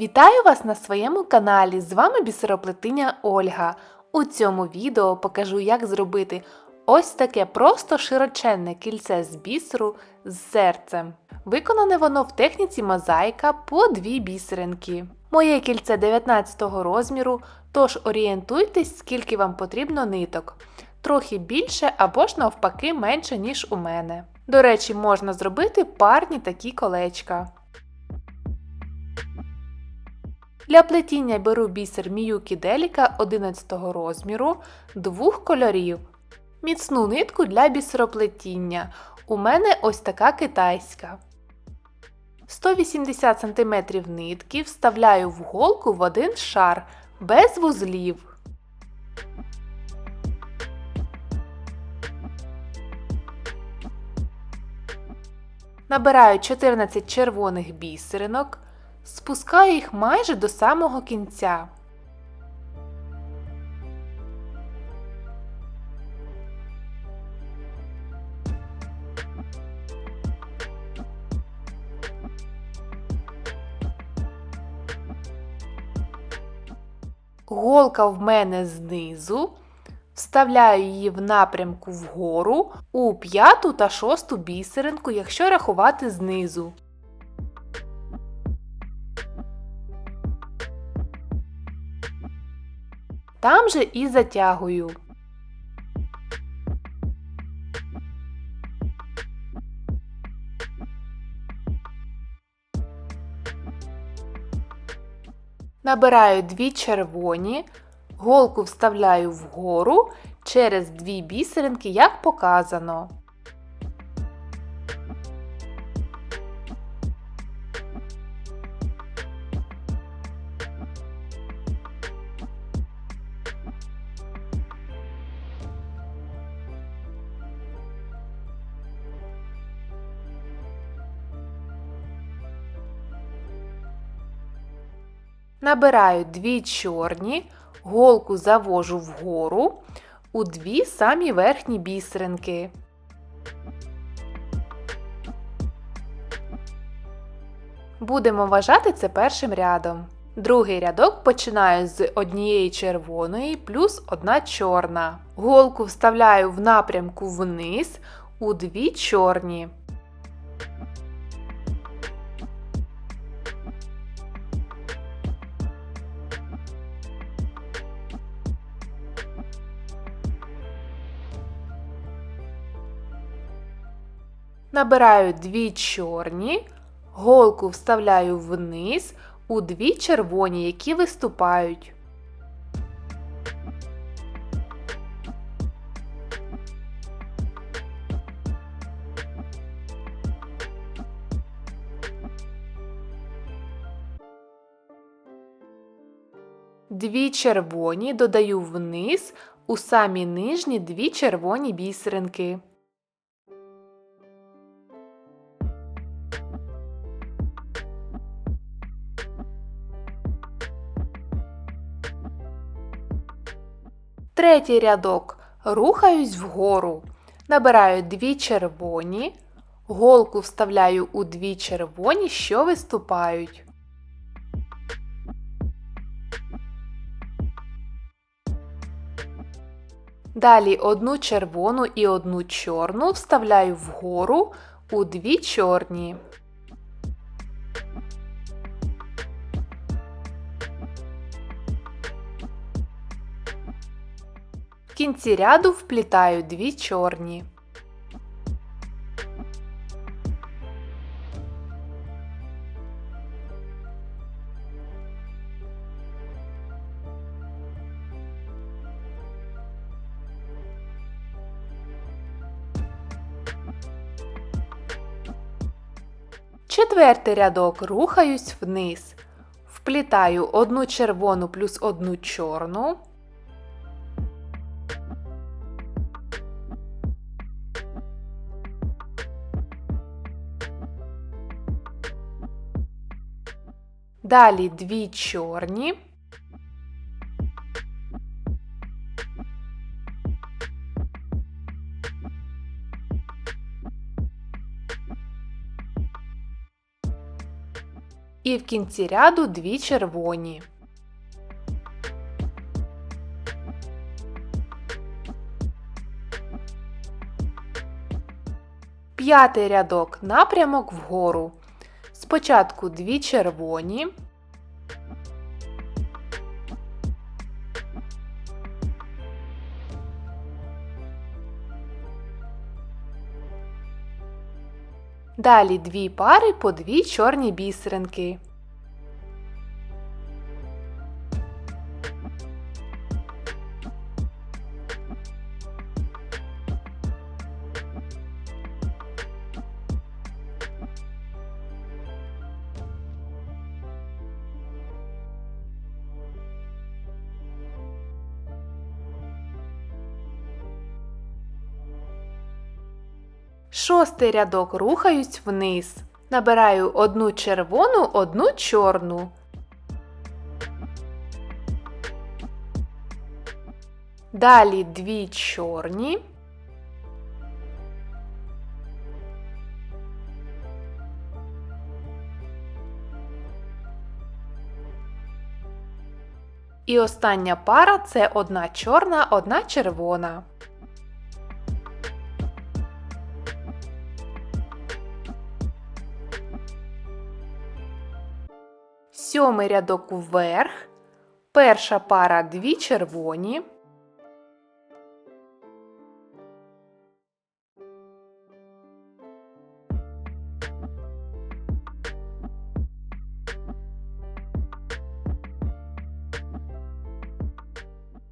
Вітаю вас на своєму каналі. З вами бісероплетиня Ольга. У цьому відео покажу, як зробити ось таке просто широченне кільце з бісеру з серцем. Виконане воно в техніці мозаїка по дві бісеринки. Моє кільце 19 розміру, тож орієнтуйтесь, скільки вам потрібно ниток. Трохи більше або ж навпаки менше, ніж у мене. До речі, можна зробити парні такі колечка. Для плетіння беру бісер Міюкі Деліка 11 розміру, двох кольорів. Міцну нитку для бісероплетіння. У мене ось така китайська. 180 см нитки вставляю в голку в один шар без вузлів. Набираю 14 червоних бісеринок, спускаю їх майже до самого кінця. Голка в мене знизу. Вставляю її в напрямку вгору у п'яту та шосту бісеринку, якщо рахувати знизу. Там же і затягую. Набираю дві червоні, голку вставляю вгору через дві бісеринки, як показано. Набираю дві чорні, голку завожу вгору у дві самі верхні бісеринки. Будемо вважати це першим рядом. Другий рядок починаю з однієї червоної плюс одна чорна. Голку вставляю в напрямку вниз у дві чорні. Набираю дві чорні, голку вставляю вниз у дві червоні, які виступають. Дві червоні додаю вниз у самі нижні дві червоні бісеринки. Третій рядок рухаюсь вгору. Набираю дві червоні, голку вставляю у дві червоні, що виступають. Далі одну червону і одну чорну вставляю вгору у дві чорні. Кінці ряду вплітаю дві чорні. Четвертий рядок рухаюсь вниз. Вплітаю одну червону плюс одну чорну. Далі дві чорні. І в кінці ряду дві червоні. П'ятий рядок напрямок вгору. Спочатку дві червоні. Далі дві пари по дві чорні бісеринки. Шостий рядок рухаюсь вниз. Набираю одну червону, одну чорну. Далі дві чорні. І остання пара це одна чорна, одна червона. Сьомий рядок вверх. Перша пара дві червоні.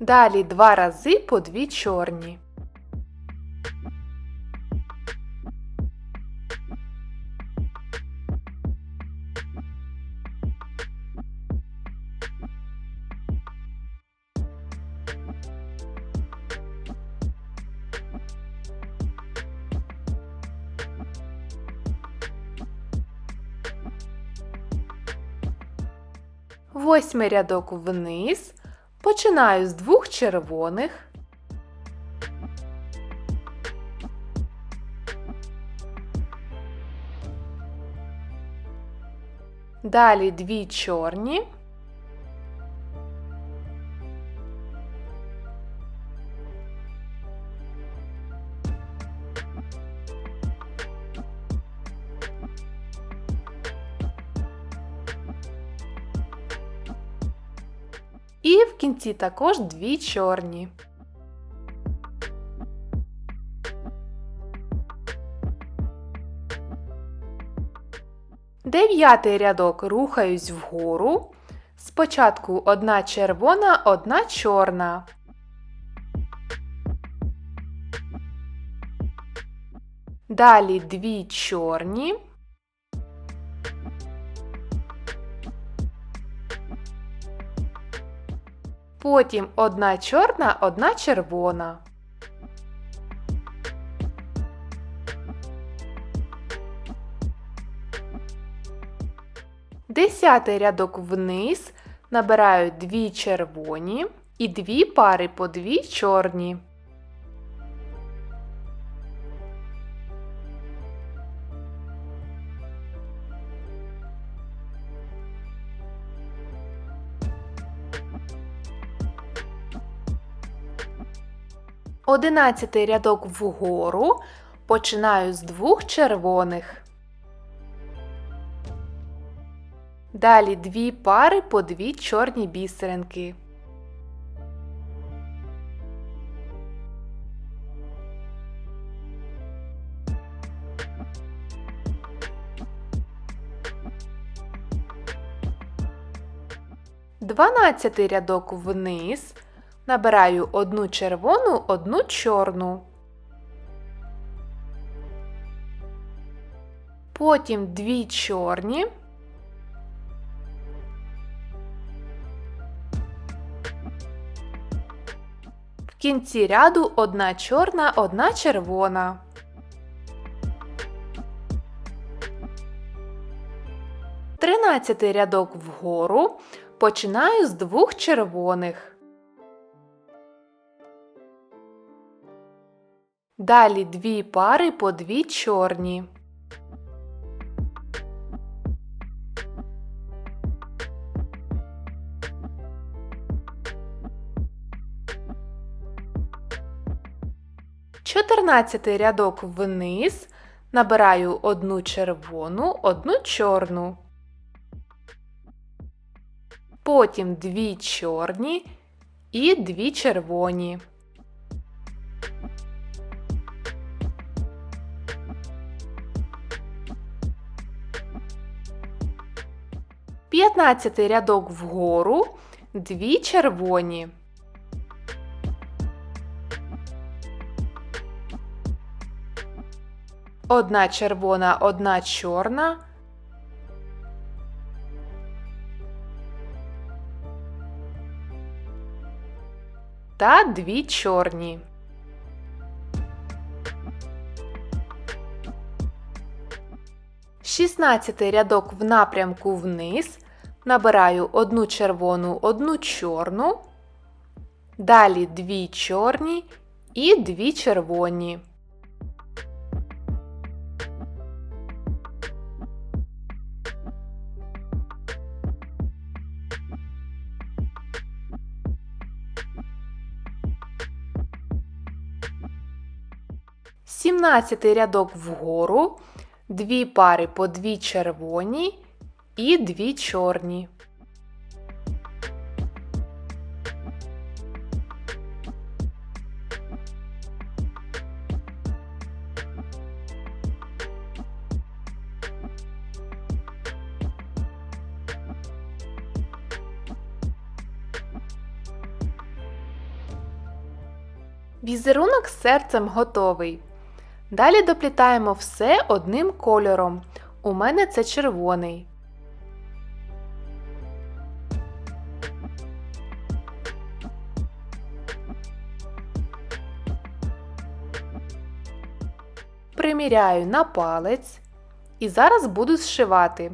Далі два рази по дві чорні. Восьмий рядок вниз. Починаю з двох червоних. Далі дві чорні. І в кінці також дві чорні. Дев'ятий рядок рухаюсь вгору. Спочатку одна червона, одна чорна. Далі дві чорні. Потім одна чорна, одна червона. Десятий рядок вниз набираю дві червоні і дві пари по дві чорні. Одинадцятий рядок вгору починаю з двох червоних. Далі дві пари по дві чорні бісеринки. Дванадцятий рядок вниз. Набираю одну червону, одну чорну. Потім дві чорні. В кінці ряду одна чорна, одна червона. Тринадцятий рядок вгору починаю з двох червоних. Далі дві пари по дві чорні. Чотирнадцятий рядок вниз набираю одну червону, одну чорну. Потім дві чорні і дві червоні. П'ятнадцятий рядок вгору, дві червоні. Одна червона, одна чорна. Та дві чорні. Шістнадцятий рядок в напрямку вниз. Набираю одну червону, одну чорну. Далі дві чорні і дві червоні. Сімнадцятий рядок вгору, дві пари по дві червоні і дві чорні. Візерунок з серцем готовий. Далі доплітаємо все одним кольором. У мене це червоний. Приміряю на палець і зараз буду зшивати.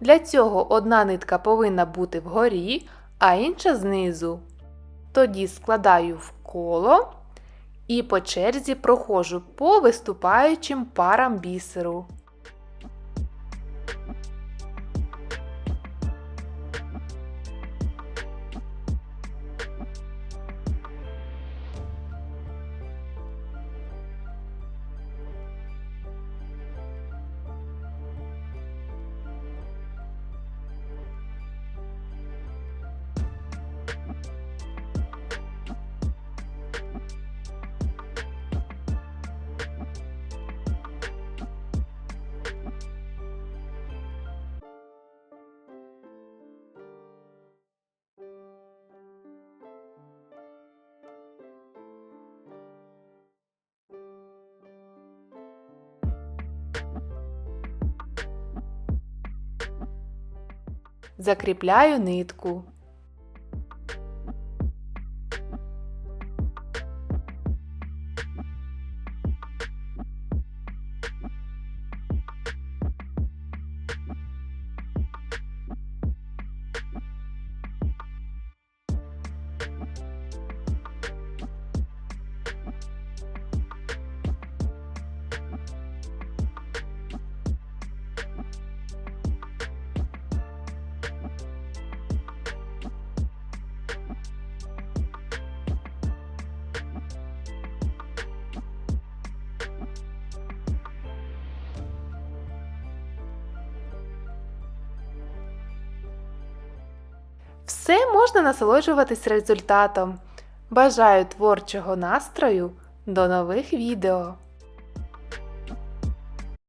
Для цього одна нитка повинна бути вгорі, а інша знизу. Тоді складаю в коло і по черзі проходжу по виступаючим парам бісеру. Закріпляю нитку. Все можна насолоджуватись результатом. Бажаю творчого настрою. До нових відео!